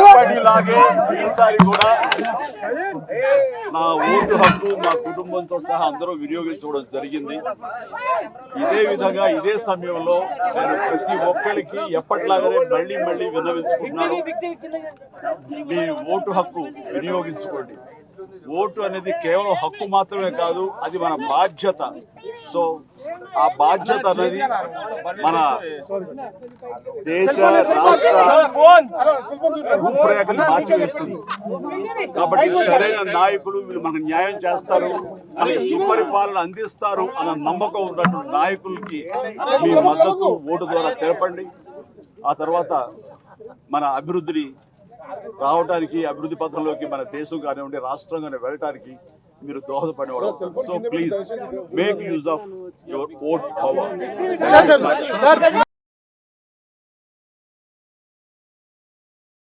అప్పటిలాగే ఈసారి కూడా నా ఓటు హక్కు మా కుటుంబంతో సహా అందరూ వినియోగించుకోవడం జరిగింది. ఇదే విధంగా ఇదే సమయంలో నేను ప్రతి ఒక్కరికి ఎప్పటిలాగానే మళ్ళీ మళ్ళీ విన్నవించుకుంటున్నాను. మీ ఓటు హక్కు వినియోగించుకోండి. ఓటు అనేది కేవలం హక్కు మాత్రమే కాదు అది మన బాధ్యత. సో ఆ బాధ్యత అనేది మన దేశ రాష్ట్ర రూపురేఖలు మార్చివేస్తుంది. కాబట్టి సరైన నాయకులు వీళ్ళు మనకు న్యాయం చేస్తారు మనకి సుపరిపాలన అందిస్తారు అన్న నమ్మకం ఉన్నటువంటి నాయకులకి మీ మద్దతు ఓటు ద్వారా తెలపండి. ఆ తర్వాత మన అభివృద్ధిని రావడానికి అభివృద్ధి పథంలోకి మన దేశం కానివ్వండి రాష్ట్రం కానీ వెళ్ళటానికి మీరు దోహదపడేవాడు so please make use of your vote power